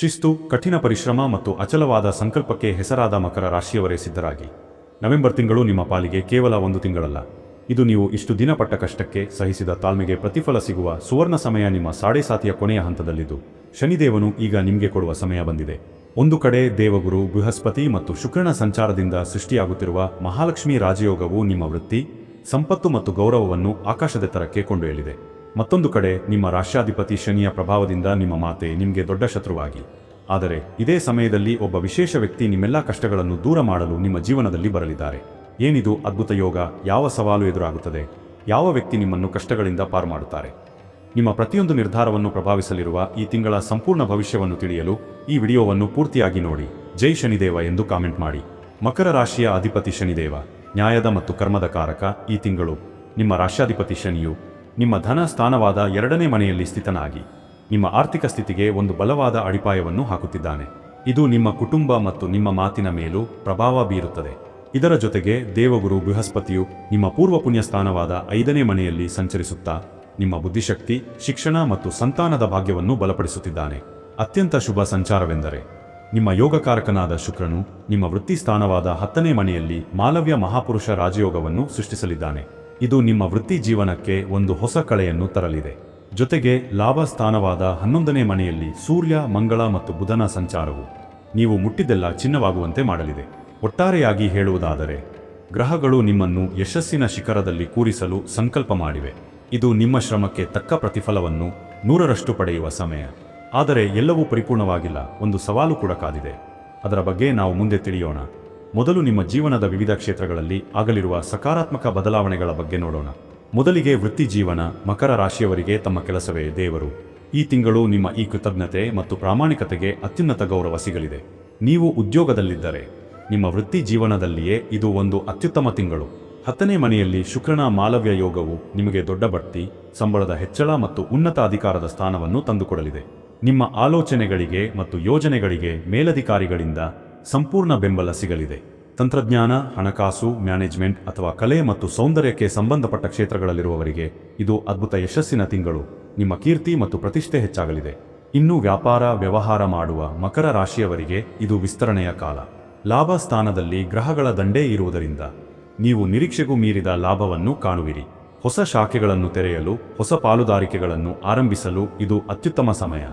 ಶಿಸ್ತು, ಕಠಿಣ ಪರಿಶ್ರಮ ಮತ್ತು ಅಚಲವಾದ ಸಂಕಲ್ಪಕ್ಕೆ ಹೆಸರಾದ ಮಕರ ರಾಶಿಯವರೇ ಸಿದ್ಧರಾಗಿ. ನವೆಂಬರ್ ತಿಂಗಳು ನಿಮ್ಮ ಪಾಲಿಗೆ ಕೇವಲ ಒಂದು ತಿಂಗಳಲ್ಲ. ಇದು ನೀವು ಇಷ್ಟು ದಿನ ಪಟ್ಟ ಕಷ್ಟಕ್ಕೆ ಸಹಿಸಿದ ತಾಳ್ಮೆಗೆ ಪ್ರತಿಫಲ ಸಿಗುವ ಸುವರ್ಣ ಸಮಯ ನಿಮ್ಮ ಸಾಡೆ ಸಾತಿಯ ಕೊನೆಯ ಹಂತದಲ್ಲಿದ್ದು. ಶನಿದೇವನು ಈಗ ನಿಮಗೆ ಕೊಡುವ ಸಮಯ ಬಂದಿದೆ. ಒಂದು ಕಡೆ ದೇವಗುರು, ಬೃಹಸ್ಪತಿ ಮತ್ತು ಶುಕ್ರನ ಸಂಚಾರದಿಂದ ಸೃಷ್ಟಿಯಾಗುತ್ತಿರುವ ಮಹಾಲಕ್ಷ್ಮಿ ರಾಜಯೋಗವು ನಿಮ್ಮ ವೃತ್ತಿ, ಸಂಪತ್ತು ಮತ್ತು ಗೌರವವನ್ನು ಆಕಾಶದೆತ್ತರಕ್ಕೆ ಕೊಂಡೊಯ್ಯಲಿದೆ. ಮತ್ತೊಂದು ಕಡೆ ನಿಮ್ಮ ರಾಷ್ಟ್ರಾಧಿಪತಿ ಶನಿಯ ಪ್ರಭಾವದಿಂದ ನಿಮ್ಮ ಮಾತೆ ನಿಮಗೆ ದೊಡ್ಡ ಶತ್ರುವಾಗಿ. ಆದರೆ ಇದೇ ಸಮಯದಲ್ಲಿ ಒಬ್ಬ ವಿಶೇಷ ವ್ಯಕ್ತಿ ನಿಮ್ಮೆಲ್ಲ ಕಷ್ಟಗಳನ್ನು ದೂರ ಮಾಡಲು ನಿಮ್ಮ ಜೀವನದಲ್ಲಿ ಬರಲಿದ್ದಾರೆ. ಏನಿದು ಅದ್ಭುತ ಯೋಗ? ಯಾವ ಸವಾಲು ಎದುರಾಗುತ್ತದೆ? ಯಾವ ವ್ಯಕ್ತಿ ನಿಮ್ಮನ್ನು ಕಷ್ಟಗಳಿಂದ ಪಾರು ಮಾಡುತ್ತಾರೆ? ನಿಮ್ಮ ಪ್ರತಿಯೊಂದು ನಿರ್ಧಾರವನ್ನು ಪ್ರಭಾವಿಸಲಿರುವ ಈ ತಿಂಗಳ ಸಂಪೂರ್ಣ ಭವಿಷ್ಯವನ್ನು ತಿಳಿಯಲು ಈ ವಿಡಿಯೋವನ್ನು ಪೂರ್ತಿಯಾಗಿ ನೋಡಿ. ಜೈ ಶನಿದೇವ ಎಂದು ಕಾಮೆಂಟ್ ಮಾಡಿ. ಮಕರ ರಾಶಿಯ ಅಧಿಪತಿ ಶನಿದೇವ, ನ್ಯಾಯದ ಮತ್ತು ಕರ್ಮದ ಕಾರಕ ಈ ತಿಂಗಳು. ನಿಮ್ಮ ರಾಷ್ಟ್ರಾಧಿಪತಿ ಶನಿಯು ನಿಮ್ಮ ಧನ ಸ್ಥಾನವಾದ ಎರಡನೇ ಮನೆಯಲ್ಲಿ ಸ್ಥಿತನಾಗಿ, ನಿಮ್ಮ ಆರ್ಥಿಕ ಸ್ಥಿತಿಗೆ ಒಂದು ಬಲವಾದ ಅಡಿಪಾಯವನ್ನು ಹಾಕುತ್ತಿದ್ದಾನೆ. ಇದು ನಿಮ್ಮ ಕುಟುಂಬ ಮತ್ತು ನಿಮ್ಮ ಮಾತಿನ ಮೇಲೂ ಪ್ರಭಾವ ಬೀರುತ್ತದೆ. ಇದರ ಜೊತೆಗೆ ದೇವಗುರು ಬೃಹಸ್ಪತಿಯು ನಿಮ್ಮ ಪೂರ್ವ ಪುಣ್ಯ ಸ್ಥಾನವಾದ ಐದನೇ ಮನೆಯಲ್ಲಿ ಸಂಚರಿಸುತ್ತಾ, ನಿಮ್ಮ ಬುದ್ಧಿಶಕ್ತಿ, ಶಿಕ್ಷಣ ಮತ್ತು ಸಂತಾನದ ಭಾಗ್ಯವನ್ನು ಬಲಪಡಿಸುತ್ತಿದ್ದಾನೆ. ಅತ್ಯಂತ ಶುಭ ಸಂಚಾರವೆಂದರೆ, ನಿಮ್ಮ ಯೋಗಕಾರಕನಾದ ಶುಕ್ರನು ನಿಮ್ಮ ವೃತ್ತಿ ಸ್ಥಾನವಾದ ಹತ್ತನೇ ಮನೆಯಲ್ಲಿ ಮಾಲವ್ಯ ಮಹಾಪುರುಷ ರಾಜಯೋಗವನ್ನು ಸೃಷ್ಟಿಸಲಿದ್ದಾನೆ. ಇದು ನಿಮ್ಮ ವೃತ್ತಿ ಜೀವನಕ್ಕೆ ಒಂದು ಹೊಸ ಕಳೆಯನ್ನು ತರಲಿದೆ. ಜೊತೆಗೆ ಲಾಭ ಸ್ಥಾನವಾದ ಹನ್ನೊಂದನೇ ಮನೆಯಲ್ಲಿ ಸೂರ್ಯ, ಮಂಗಳ ಮತ್ತು ಬುಧನ ಸಂಚಾರವು. ನೀವು ಮುಟ್ಟಿದ್ದೆಲ್ಲ ಚಿನ್ನವಾಗುವಂತೆ ಮಾಡಲಿದೆ. ಒಟ್ಟಾರೆಯಾಗಿ ಹೇಳುವುದಾದರೆ, ಗ್ರಹಗಳು ನಿಮ್ಮನ್ನು ಯಶಸ್ಸಿನ ಶಿಖರದಲ್ಲಿ ಕೂರಿಸಲು ಸಂಕಲ್ಪ ಮಾಡಿವೆ. ಇದು ನಿಮ್ಮ ಶ್ರಮಕ್ಕೆ ತಕ್ಕ ಪ್ರತಿಫಲವನ್ನು ನೂರರಷ್ಟು ಪಡೆಯುವ ಸಮಯ. ಆದರೆ ಎಲ್ಲವೂ ಪರಿಪೂರ್ಣವಾಗಿಲ್ಲ. ಒಂದು ಸವಾಲು ಕೂಡ ಕಾದಿದೆ. ಅದರ ಬಗ್ಗೆ ನಾವು ಮುಂದೆ ತಿಳಿಯೋಣ. ಮೊದಲು ನಿಮ್ಮ ಜೀವನದ ವಿವಿಧ ಕ್ಷೇತ್ರಗಳಲ್ಲಿ ಆಗಲಿರುವ ಸಕಾರಾತ್ಮಕ ಬದಲಾವಣೆಗಳ ಬಗ್ಗೆ ನೋಡೋಣ. ಮೊದಲಿಗೆ ವೃತ್ತಿ ಜೀವನ, ಮಕರ ರಾಶಿಯವರಿಗೆ ತಮ್ಮ ಕೆಲಸವೇ ದೇವರು. ಈ ತಿಂಗಳು ನಿಮ್ಮ ಈ ಕೃತಜ್ಞತೆ ಮತ್ತು ಪ್ರಾಮಾಣಿಕತೆಗೆ ಅತ್ಯುನ್ನತ ಗೌರವ ಸಿಗಲಿದೆ. ನೀವು ಉದ್ಯೋಗದಲ್ಲಿದ್ದರೆ, ನಿಮ್ಮ ವೃತ್ತಿ ಜೀವನದಲ್ಲಿಯೇ ಇದು ಒಂದು ಅತ್ಯುತ್ತಮ ತಿಂಗಳು. ಹತ್ತನೇ ಮನೆಯಲ್ಲಿ ಶುಕ್ರನ ಮಾಲವ್ಯ ಯೋಗವು ನಿಮಗೆ ದೊಡ್ಡ ಬಡ್ತಿ ಸಂಬಳದ ಹೆಚ್ಚಳ ಮತ್ತು ಉನ್ನತ ಅಧಿಕಾರದ ಸ್ಥಾನವನ್ನು ತಂದುಕೊಡಲಿದೆ. ನಿಮ್ಮ ಆಲೋಚನೆಗಳಿಗೆ ಮತ್ತು ಯೋಜನೆಗಳಿಗೆ ಮೇಲಧಿಕಾರಿಗಳಿಂದ ಸಂಪೂರ್ಣ ಬೆಂಬಲ ಸಿಗಲಿದೆ. ತಂತ್ರಜ್ಞಾನ, ಹಣಕಾಸು, ಮ್ಯಾನೇಜ್ಮೆಂಟ್ ಅಥವಾ ಕಲೆ ಮತ್ತು ಸೌಂದರ್ಯಕ್ಕೆ ಸಂಬಂಧಪಟ್ಟ ಕ್ಷೇತ್ರಗಳಲ್ಲಿರುವವರಿಗೆ ಇದು ಅದ್ಭುತ ಯಶಸ್ಸಿನ ತಿಂಗಳು. ನಿಮ್ಮ ಕೀರ್ತಿ ಮತ್ತು ಪ್ರತಿಷ್ಠೆ ಹೆಚ್ಚಾಗಲಿದೆ. ಇನ್ನು ವ್ಯಾಪಾರ, ವ್ಯವಹಾರ ಮಾಡುವ ಮಕರ ರಾಶಿಯವರಿಗೆ ಇದು ವಿಸ್ತರಣೆಯ ಕಾಲ. ಲಾಭ ಸ್ಥಾನದಲ್ಲಿ ಗ್ರಹಗಳ ದಂಡೇ ಇರುವುದರಿಂದ ನೀವು ನಿರೀಕ್ಷೆಗೂ ಮೀರಿದ ಲಾಭವನ್ನು ಕಾಣುವಿರಿ. ಹೊಸ ಶಾಖೆಗಳನ್ನು ತೆರೆಯಲು, ಹೊಸ ಪಾಲುದಾರಿಕೆಗಳನ್ನು ಆರಂಭಿಸಲು ಇದು ಅತ್ಯುತ್ತಮ ಸಮಯ.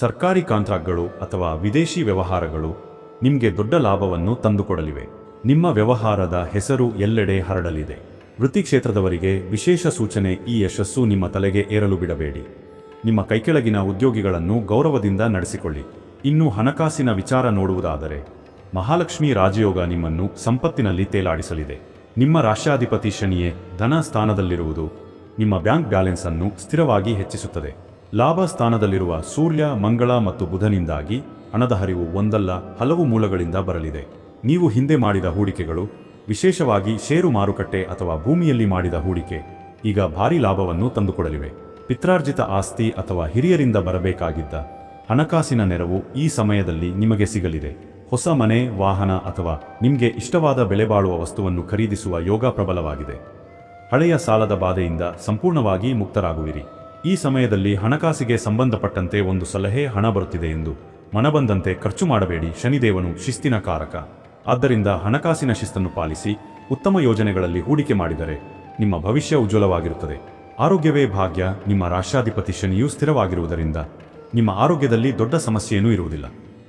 ಸರ್ಕಾರಿ ಕಾಂಟ್ರಾಕ್ಟ್ಗಳು ಅಥವಾ ವಿದೇಶಿ ವ್ಯವಹಾರಗಳು ನಿಮಗೆ ದೊಡ್ಡ ಲಾಭವನ್ನು ತಂದುಕೊಡಲಿವೆ. ನಿಮ್ಮ ವ್ಯವಹಾರದ ಹೆಸರು ಎಲ್ಲೆಡೆ ಹರಡಲಿದೆ. ವೃತ್ತಿ ಕ್ಷೇತ್ರದವರಿಗೆ ವಿಶೇಷ ಸೂಚನೆ ಈ ಯಶಸ್ಸು ನಿಮ್ಮ ತಲೆಗೆ ಏರಲು ಬಿಡಬೇಡಿ. ನಿಮ್ಮ ಕೈಕೆಳಗಿನ ಉದ್ಯೋಗಿಗಳನ್ನು ಗೌರವದಿಂದ ನಡೆಸಿಕೊಳ್ಳಿ. ಇನ್ನು ಹಣಕಾಸಿನ ವಿಚಾರ ನೋಡುವುದಾದರೆ, ಮಹಾಲಕ್ಷ್ಮಿ ರಾಜಯೋಗ ನಿಮ್ಮನ್ನು ಸಂಪತ್ತಿನಲ್ಲಿ ತೇಲಾಡಿಸಲಿದೆ. ನಿಮ್ಮ ರಾಷ್ಟ್ರಾಧಿಪತಿ ಶನಿಯೇ ಧನ ಸ್ಥಾನದಲ್ಲಿರುವುದು ನಿಮ್ಮ ಬ್ಯಾಂಕ್ ಬ್ಯಾಲೆನ್ಸ್ ಅನ್ನು ಸ್ಥಿರವಾಗಿ ಹೆಚ್ಚಿಸುತ್ತದೆ. ಲಾಭ ಸ್ಥಾನದಲ್ಲಿರುವ ಸೂರ್ಯ, ಮಂಗಳ ಮತ್ತು ಬುಧನಿಂದಾಗಿ ಹಣದ ಹರಿವು ಒಂದಲ್ಲ, ಹಲವು ಮೂಲಗಳಿಂದ ಬರಲಿದೆ. ನೀವು ಹಿಂದೆ ಮಾಡಿದ ಹೂಡಿಕೆಗಳು, ವಿಶೇಷವಾಗಿ ಷೇರು ಮಾರುಕಟ್ಟೆ ಅಥವಾ ಭೂಮಿಯಲ್ಲಿ ಮಾಡಿದ ಹೂಡಿಕೆ, ಈಗ ಭಾರಿ ಲಾಭವನ್ನು ತಂದುಕೊಡಲಿವೆ. ಪಿತ್ರಾರ್ಜಿತ ಆಸ್ತಿ ಅಥವಾ ಹಿರಿಯರಿಂದ ಬರಬೇಕಾಗಿದ್ದ ಹಣಕಾಸಿನ ನೆರವು ಈ ಸಮಯದಲ್ಲಿ ನಿಮಗೆ ಸಿಗಲಿದೆ. ಹೊಸ ಮನೆ, ವಾಹನ ಅಥವಾ ನಿಮಗೆ ಇಷ್ಟವಾದ ಬೆಲೆ ಬಾಳುವ ವಸ್ತುವನ್ನು ಖರೀದಿಸುವ ಯೋಗ ಪ್ರಬಲವಾಗಿದೆ. ಹಳೆಯ ಸಾಲದ ಬಾಧೆಯಿಂದ ಸಂಪೂರ್ಣವಾಗಿ ಮುಕ್ತರಾಗುವಿರಿ. ಈ ಸಮಯದಲ್ಲಿ ಹಣಕಾಸಿಗೆ ಸಂಬಂಧಪಟ್ಟಂತೆ ಒಂದು ಸಲಹೆ ಹಣ ಬರುತ್ತಿದೆ ಎಂದು ಮನಬಂದಂತೆ ಖರ್ಚು ಮಾಡಬೇಡಿ ಶನಿದೇವನು ಶಿಸ್ತಿನ ಕಾರಕ. ಆದ್ದರಿಂದ ಹಣಕಾಸಿನ ಶಿಸ್ತನ್ನು ಪಾಲಿಸಿ ಉತ್ತಮ ಯೋಜನೆಗಳಲ್ಲಿ ಹೂಡಿಕೆ ಮಾಡಿದರೆ ನಿಮ್ಮ ಭವಿಷ್ಯ ಉಜ್ವಲವಾಗಿರುತ್ತದೆ. ಆರೋಗ್ಯವೇ ಭಾಗ್ಯ, ನಿಮ್ಮ ರಾಷ್ಟ್ರಾಧಿಪತಿ ಶನಿಯು ಸ್ಥಿರವಾಗಿರುವುದರಿಂದ ನಿಮ್ಮ ಆರೋಗ್ಯದಲ್ಲಿ ದೊಡ್ಡ ಸಮಸ್ಯೆಯೇನೂ ಇರುವುದಿಲ್ಲ.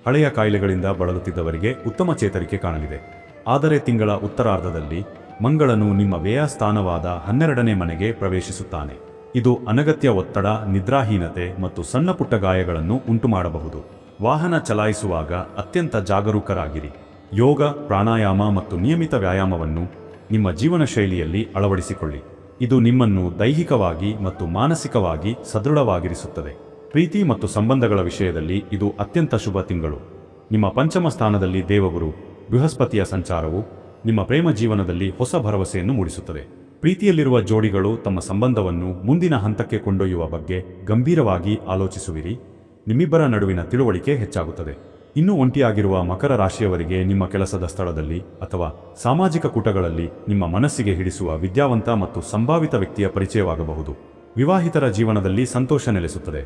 ಹಳೆಯ ಕಾಯಿಲೆಗಳಿಂದ ಬಳಲುತ್ತಿದ್ದವರಿಗೆ ಉತ್ತಮ ಚೇತರಿಕೆ ಕಾಣಲಿದೆ. ಆದರೆ ತಿಂಗಳ ಉತ್ತರಾರ್ಧದಲ್ಲಿ ಮಂಗಳನು ನಿಮ್ಮ ವ್ಯಯ ಸ್ಥಾನವಾದ ಹನ್ನೆರಡನೇ ಮನೆಗೆ ಪ್ರವೇಶಿಸುತ್ತಾನೆ. ಇದು ಅನಗತ್ಯ ಒತ್ತಡ, ನಿದ್ರಾಹೀನತೆ ಮತ್ತು ಸಣ್ಣಪುಟ್ಟ ಗಾಯಗಳನ್ನು ಉಂಟುಮಾಡಬಹುದು. ವಾಹನ ಚಲಾಯಿಸುವಾಗ ಅತ್ಯಂತ ಜಾಗರೂಕರಾಗಿರಿ. ಯೋಗ, ಪ್ರಾಣಾಯಾಮ ಮತ್ತು ನಿಯಮಿತ ವ್ಯಾಯಾಮವನ್ನು ನಿಮ್ಮ ಜೀವನ ಶೈಲಿಯಲ್ಲಿ ಅಳವಡಿಸಿಕೊಳ್ಳಿ. ಇದು ನಿಮ್ಮನ್ನು ದೈಹಿಕವಾಗಿ ಮತ್ತು ಮಾನಸಿಕವಾಗಿ ಸದೃಢವಾಗಿರಿಸುತ್ತದೆ. ಪ್ರೀತಿ ಮತ್ತು ಸಂಬಂಧಗಳ ವಿಷಯದಲ್ಲಿ ಇದು ಅತ್ಯಂತ ಶುಭ ತಿಂಗಳು. ನಿಮ್ಮ ಪಂಚಮ ಸ್ಥಾನದಲ್ಲಿ ದೇವಗುರು, ಬೃಹಸ್ಪತಿಯ ಸಂಚಾರವು ನಿಮ್ಮ ಪ್ರೇಮ ಜೀವನದಲ್ಲಿ ಹೊಸ ಭರವಸೆಯನ್ನು ಮೂಡಿಸುತ್ತದೆ. ಪ್ರೀತಿಯಲ್ಲಿರುವ ಜೋಡಿಗಳು ತಮ್ಮ ಸಂಬಂಧವನ್ನು ಮುಂದಿನ ಹಂತಕ್ಕೆ ಕೊಂಡೊಯ್ಯುವ ಬಗ್ಗೆ ಗಂಭೀರವಾಗಿ ಆಲೋಚಿಸುವಿರಿ. ನಿಮ್ಮಿಬ್ಬರ ನಡುವಿನ ತಿಳುವಳಿಕೆ ಹೆಚ್ಚಾಗುತ್ತದೆ. ಇನ್ನೂ ಒಂಟಿಯಾಗಿರುವ ಮಕರ ರಾಶಿಯವರಿಗೆ ನಿಮ್ಮ ಕೆಲಸದ ಸ್ಥಳದಲ್ಲಿ ಅಥವಾ ಸಾಮಾಜಿಕ ಕೂಟಗಳಲ್ಲಿ ನಿಮ್ಮ ಮನಸ್ಸಿಗೆ ಹಿಡಿಸುವ ವಿದ್ಯಾವಂತ ಮತ್ತು ಸಂಭಾವಿತ ವ್ಯಕ್ತಿಯ ಪರಿಚಯವಾಗಬಹುದು. ವಿವಾಹಿತರ ಜೀವನದಲ್ಲಿ ಸಂತೋಷ ನೆಲೆಸುತ್ತದೆ.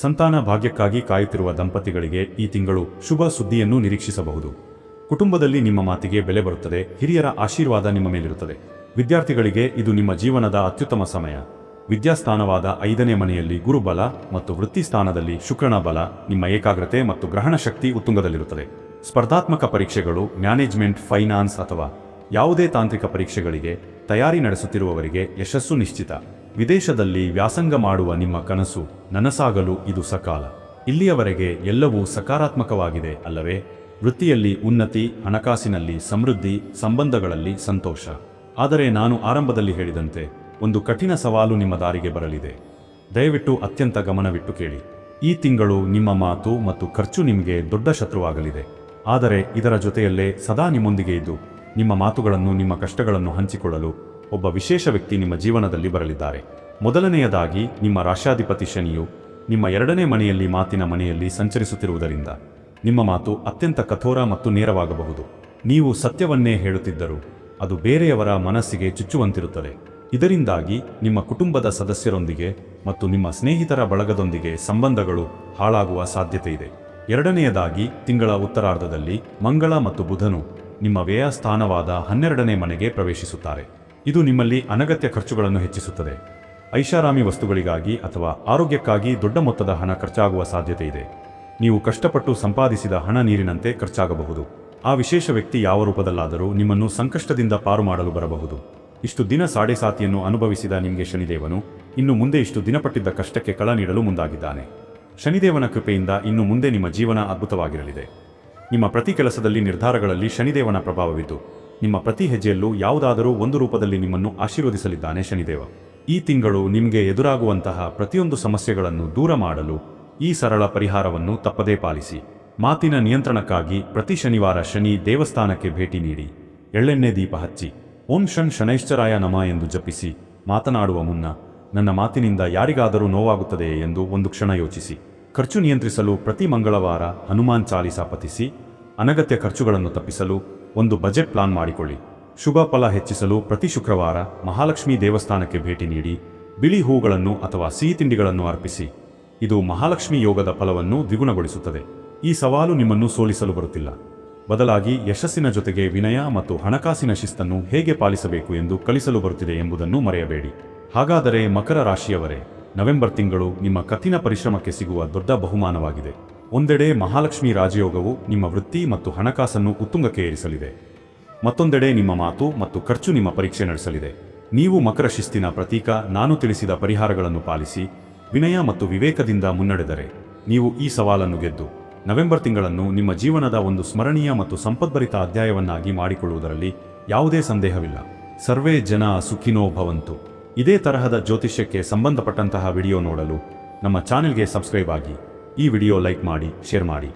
ಸಂತಾನ ಭಾಗ್ಯಕ್ಕಾಗಿ ಕಾಯುತ್ತಿರುವ ದಂಪತಿಗಳಿಗೆ ಈ ತಿಂಗಳು ಶುಭ ಸುದ್ದಿಯನ್ನು ನಿರೀಕ್ಷಿಸಬಹುದು. ಕುಟುಂಬದಲ್ಲಿ ನಿಮ್ಮ ಮಾತಿಗೆ ಬೆಲೆ ಬರುತ್ತದೆ, ಹಿರಿಯರ ಆಶೀರ್ವಾದ ನಿಮ್ಮ ಮೇಲಿರುತ್ತದೆ. ವಿದ್ಯಾರ್ಥಿಗಳಿಗೆ ಇದು ನಿಮ್ಮ ಜೀವನದ ಅತ್ಯುತ್ತಮ ಸಮಯ. ವಿದ್ಯಾಸ್ಥಾನವಾದ ಐದನೇ ಮನೆಯಲ್ಲಿ ಗುರುಬಲ ಮತ್ತು ವೃತ್ತಿ ಸ್ಥಾನದಲ್ಲಿ ಶುಕ್ರನ ಬಲ, ನಿಮ್ಮ ಏಕಾಗ್ರತೆ ಮತ್ತು ಗ್ರಹಣ ಶಕ್ತಿ ಉತ್ತುಂಗದಲ್ಲಿರುತ್ತದೆ. ಸ್ಪರ್ಧಾತ್ಮಕ ಪರೀಕ್ಷೆಗಳು, ಮ್ಯಾನೇಜ್ಮೆಂಟ್, ಫೈನಾನ್ಸ್ ಅಥವಾ ಯಾವುದೇ ತಾಂತ್ರಿಕ ಪರೀಕ್ಷೆಗಳಿಗೆ ತಯಾರಿ ನಡೆಸುತ್ತಿರುವವರಿಗೆ ಯಶಸ್ಸು ನಿಶ್ಚಿತ. ವಿದೇಶದಲ್ಲಿ ವ್ಯಾಸಂಗ ಮಾಡುವ ನಿಮ್ಮ ಕನಸು, ನನಸಾಗಲು ಇದು ಸಕಾಲ. ಇಲ್ಲಿಯವರೆಗೆ ಎಲ್ಲವೂ ಸಕಾರಾತ್ಮಕವಾಗಿದೆ ಅಲ್ಲವೇ? ವೃತ್ತಿಯಲ್ಲಿ ಉನ್ನತಿ, ಹಣಕಾಸಿನಲ್ಲಿ ಸಮೃದ್ಧಿ, ಸಂಬಂಧಗಳಲ್ಲಿ ಸಂತೋಷ. ಆದರೆ ನಾನು ಆರಂಭದಲ್ಲಿ ಹೇಳಿದಂತೆ ಒಂದು ಕಠಿಣ ಸವಾಲು ನಿಮ್ಮ ದಾರಿಗೆ ಬರಲಿದೆ. ದಯವಿಟ್ಟು ಅತ್ಯಂತ ಗಮನವಿಟ್ಟು ಕೇಳಿ. ಈ ತಿಂಗಳು ನಿಮ್ಮ ಮಾತು ಮತ್ತು ಖರ್ಚು ನಿಮಗೆ ದೊಡ್ಡ ಶತ್ರುವಾಗಲಿದೆ. ಆದರೆ ಇದರ ಜೊತೆಯಲ್ಲೇ ಸದಾ ನಿಮ್ಮೊಂದಿಗೆ ಇದ್ದು, ನಿಮ್ಮ ಮಾತುಗಳನ್ನು ನಿಮ್ಮ ಕಷ್ಟಗಳನ್ನು ಹಂಚಿಕೊಳ್ಳಲು ಒಬ್ಬ ವಿಶೇಷ ವ್ಯಕ್ತಿ ನಿಮ್ಮ ಜೀವನದಲ್ಲಿ ಬರಲಿದ್ದಾರೆ. ಮೊದಲನೆಯದಾಗಿ, ನಿಮ್ಮ ರಾಷ್ಟ್ರಾಧಿಪತಿ ಶನಿಯು ನಿಮ್ಮ ಎರಡನೇ ಮನೆಯಲ್ಲಿ ಮಾತಿನ ಮನೆಯಲ್ಲಿ ಸಂಚರಿಸುತ್ತಿರುವುದರಿಂದ ನಿಮ್ಮ ಮಾತು ಅತ್ಯಂತ ಕಠೋರ ಮತ್ತು ನೇರವಾಗಬಹುದು. ನೀವು ಸತ್ಯವನ್ನೇ ಹೇಳುತ್ತಿದ್ದರೂ ಅದು ಬೇರೆಯವರ ಮನಸ್ಸಿಗೆ ಚುಚ್ಚುವಂತಿರುತ್ತದೆ. ಇದರಿಂದಾಗಿ ನಿಮ್ಮ ಕುಟುಂಬದ ಸದಸ್ಯರೊಂದಿಗೆ ಮತ್ತು ನಿಮ್ಮ ಸ್ನೇಹಿತರ ಬಳಗದೊಂದಿಗೆ ಸಂಬಂಧಗಳು ಹಾಳಾಗುವ ಸಾಧ್ಯತೆ ಇದೆ ಎರಡನೆಯದಾಗಿ, ತಿಂಗಳ ಉತ್ತರಾರ್ಧದಲ್ಲಿ ಮಂಗಳ ಮತ್ತು ಬುಧನು ನಿಮ್ಮ ವ್ಯಯ ಸ್ಥಾನವಾದ ಹನ್ನೆರಡನೇ ಮನೆಗೆ ಪ್ರವೇಶಿಸುತ್ತಾರೆ. ಇದು ನಿಮ್ಮಲ್ಲಿ ಅನಗತ್ಯ ಖರ್ಚುಗಳನ್ನು ಹೆಚ್ಚಿಸುತ್ತದೆ. ಐಷಾರಾಮಿ ವಸ್ತುಗಳಿಗಾಗಿ ಅಥವಾ ಆರೋಗ್ಯಕ್ಕಾಗಿ ದೊಡ್ಡ ಮೊತ್ತದ ಹಣ ಖರ್ಚಾಗುವ ಸಾಧ್ಯತೆ ಇದೆ ನೀವು ಕಷ್ಟಪಟ್ಟು ಸಂಪಾದಿಸಿದ ಹಣ ನೀರಿನಂತೆ ಖರ್ಚಾಗಬಹುದು. ಆ ವಿಶೇಷ ವ್ಯಕ್ತಿ ಯಾವ ರೂಪದಲ್ಲಾದರೂ ನಿಮ್ಮನ್ನು ಸಂಕಷ್ಟದಿಂದ ಪಾರು ಮಾಡಲು ಬರಬಹುದು. ಇಷ್ಟು ದಿನ ಸಾಡೆ ಸಾತಿಯನ್ನು ಅನುಭವಿಸಿದ ನಿಮಗೆ ಶನಿದೇವನು, ಇನ್ನು ಮುಂದೆ ಇಷ್ಟು ದಿನಪಟ್ಟಿದ್ದ ಕಷ್ಟಕ್ಕೆ ಕಳ ನೀಡಲು ಮುಂದಾಗಿದ್ದಾನೆ. ಶನಿದೇವನ ಕೃಪೆಯಿಂದ ಇನ್ನು ಮುಂದೆ ನಿಮ್ಮ ಜೀವನ ಅದ್ಭುತವಾಗಿರಲಿದೆ. ನಿಮ್ಮ ಪ್ರತಿ ಕೆಲಸದಲ್ಲಿ ನಿರ್ಧಾರಗಳಲ್ಲಿ ಶನಿದೇವನ ಪ್ರಭಾವವಿದ್ದು, ನಿಮ್ಮ ಪ್ರತಿ ಹೆಜ್ಜೆಯಲ್ಲೂ ಯಾವುದಾದರೂ ಒಂದು ರೂಪದಲ್ಲಿ ನಿಮ್ಮನ್ನು ಆಶೀರ್ವದಿಸಲಿದ್ದಾನೆ ಶನಿದೇವ. ಈ ತಿಂಗಳು ನಿಮಗೆ ಎದುರಾಗುವಂತಹ ಪ್ರತಿಯೊಂದು ಸಮಸ್ಯೆಗಳನ್ನು ದೂರ ಮಾಡಲು ಈ ಸರಳ ಪರಿಹಾರವನ್ನು ತಪ್ಪದೇ ಪಾಲಿಸಿ. ಮಾತಿನ ನಿಯಂತ್ರಣಕ್ಕಾಗಿ ಪ್ರತಿ ಶನಿವಾರ ಶನಿ ದೇವಸ್ಥಾನಕ್ಕೆ ಭೇಟಿ ನೀಡಿ. ಎಳ್ಳೆಣ್ಣೆ ದೀಪ ಹಚ್ಚಿ. ಓಂ ಶನ್ ಶನೈಶ್ಚರಾಯ ನಮ ಎಂದು ಜಪಿಸಿ ಮಾತನಾಡುವ ಮುನ್ನ ನನ್ನ ಮಾತಿನಿಂದ ಯಾರಿಗಾದರೂ ನೋವಾಗುತ್ತದೆ ಎಂದು ಒಂದು ಕ್ಷಣ ಯೋಚಿಸಿ. ಖರ್ಚು ನಿಯಂತ್ರಿಸಲು ಪ್ರತಿ ಮಂಗಳವಾರ ಹನುಮಾನ್ ಚಾಲಿಸ ಪತಿಸಿ ಅನಗತ್ಯ ಖರ್ಚುಗಳನ್ನು ತಪ್ಪಿಸಲು ಒಂದು ಬಜೆಟ್ ಪ್ಲಾನ್ ಮಾಡಿಕೊಳ್ಳಿ. ಶುಭ ಫಲ ಹೆಚ್ಚಿಸಲು ಪ್ರತಿ ಶುಕ್ರವಾರ ಮಹಾಲಕ್ಷ್ಮಿ ದೇವಸ್ಥಾನಕ್ಕೆ ಭೇಟಿ ನೀಡಿ, ಬಿಳಿ ಹೂಗಳನ್ನು ಅಥವಾ ಸಿಹಿ ತಿಂಡಿಗಳನ್ನು ಅರ್ಪಿಸಿ. ಇದು ಮಹಾಲಕ್ಷ್ಮಿ ಯೋಗದ ಫಲವನ್ನು ದ್ವಿಗುಣಗೊಳಿಸುತ್ತದೆ. ಈ ಸವಾಲು ನಿಮ್ಮನ್ನು ಸೋಲಿಸಲು ಬರುತ್ತಿಲ್ಲ. ಬದಲಾಗಿ ಯಶಸ್ಸಿನ ಜೊತೆಗೆ ವಿನಯ ಮತ್ತು ಹಣಕಾಸಿನ ಶಿಸ್ತನ್ನು ಹೇಗೆ ಪಾಲಿಸಬೇಕು ಎಂದು ಕಲಿಸಲು ಬರುತ್ತಿದೆ ಎಂಬುದನ್ನು ಮರೆಯಬೇಡಿ. ಹಾಗಾದರೆ ಮಕರ ರಾಶಿಯವರೇ, ನವೆಂಬರ್ ತಿಂಗಳು ನಿಮ್ಮ ಕಠಿಣ ಪರಿಶ್ರಮಕ್ಕೆ ಸಿಗುವ ದೊಡ್ಡ ಬಹುಮಾನವಾಗಿದೆ. ಒಂದೆಡೆ ಮಹಾಲಕ್ಷ್ಮಿ ರಾಜಯೋಗವು ನಿಮ್ಮ ವೃತ್ತಿ ಮತ್ತು ಹಣಕಾಸನ್ನು ಉತ್ತುಂಗಕ್ಕೆ ಏರಿಸಲಿದೆ. ಮತ್ತೊಂದೆಡೆ ನಿಮ್ಮ ಮಾತು ಮತ್ತು ಖರ್ಚು ನಿಮ್ಮ ಪರೀಕ್ಷೆ ನಡೆಸಲಿದೆ. ನೀವು ಮಕರ ಶಿಸ್ತಿನ ಪ್ರತೀಕ ನಾನು ತಿಳಿಸಿದ ಪರಿಹಾರಗಳನ್ನು ಪಾಲಿಸಿ, ವಿನಯ ಮತ್ತು ವಿವೇಕದಿಂದ ಮುನ್ನಡೆದರೆ ನೀವು ಈ ಸವಾಲನ್ನು ಗೆದ್ದು ನವೆಂಬರ್ ತಿಂಗಳನ್ನು ನಿಮ್ಮ ಜೀವನದ ಒಂದು ಸ್ಮರಣೀಯ ಮತ್ತು ಸಂಪದ್ಭರಿತ ಅಧ್ಯಾಯವನ್ನಾಗಿ ಮಾಡಿಕೊಳ್ಳುವುದರಲ್ಲಿ ಯಾವುದೇ ಸಂದೇಹವಿಲ್ಲ. ಸರ್ವೇ ಜನ ಸುಖಿನೋ ಭವಂತು. ಇದೇ ತರಹದ ಜ್ಯೋತಿಷ್ಯಕ್ಕೆ ಸಂಬಂಧಪಟ್ಟಂತಹ ವಿಡಿಯೋ ನೋಡಲು ನಮ್ಮ ಚಾನೆಲ್ಗೆ ಸಬ್ಸ್ಕ್ರೈಬ್ ಆಗಿ ಈ ವಿಡಿಯೋ ಲೈಕ್ ಮಾಡಿ, ಶೇರ್ ಮಾಡಿ.